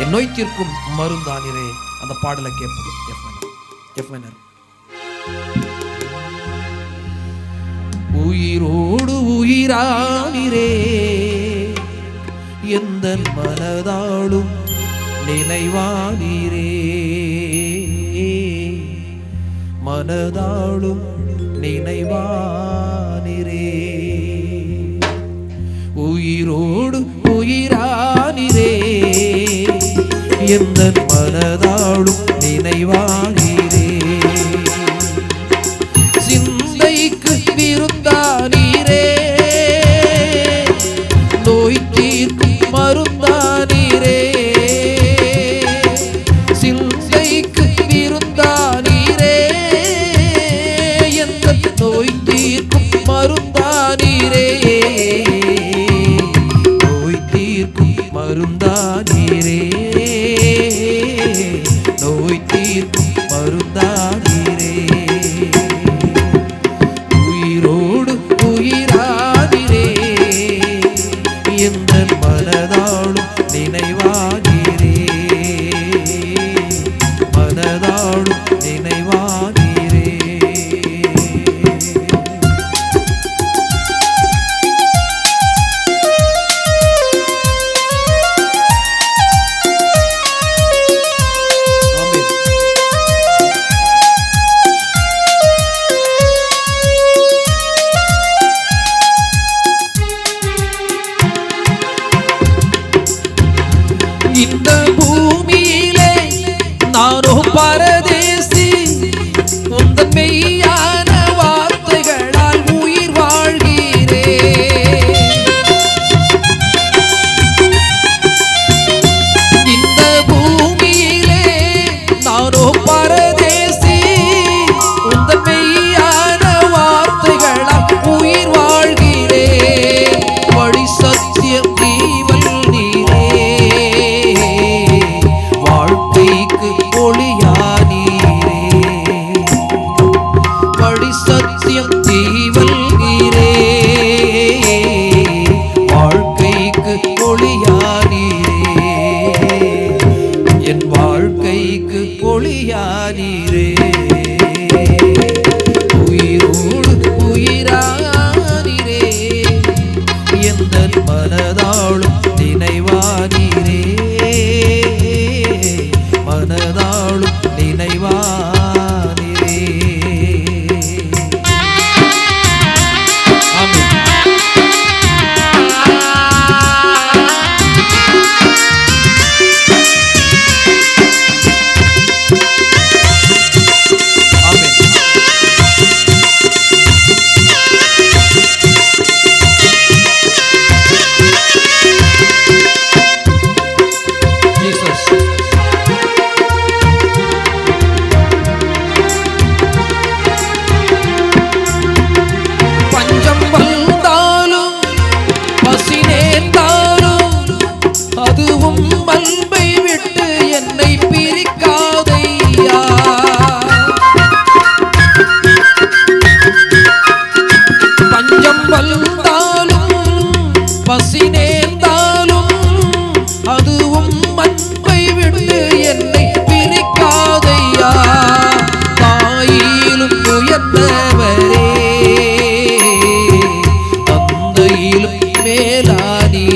என் நோய் தீர்க்கும் மருந்தானிரே அந்த பாடலை கேட்போம் எஃப் மைனர் எஃப் மைனர் உயிரோடு உயிரானிரே எந்த மனதாளும் நினைவானிரே. மனதாளும் நினைவானிரே. உயிரோடு உயிரா எந்த மனதாளும் நினைவாகிறே. சிந்தைக்கு விருந்தானீரே. நோய் தீர்க்கும் மருந்தானீரே. சிந்தைக்கு விருந்தானீரே. எந்த நோய் தீர்க்கும் மருந்தானீரே. நோய் தீர்க்கும் மருந்தானீரே. நோய் தீர்க்கும் மருந்தானீரே உயிரோடு உயிராகிறே. எந்த மனதாளும் நினைவாகிறே. மனதாளும் நினைவாக Ağrı ஒளியார் வேலாதீ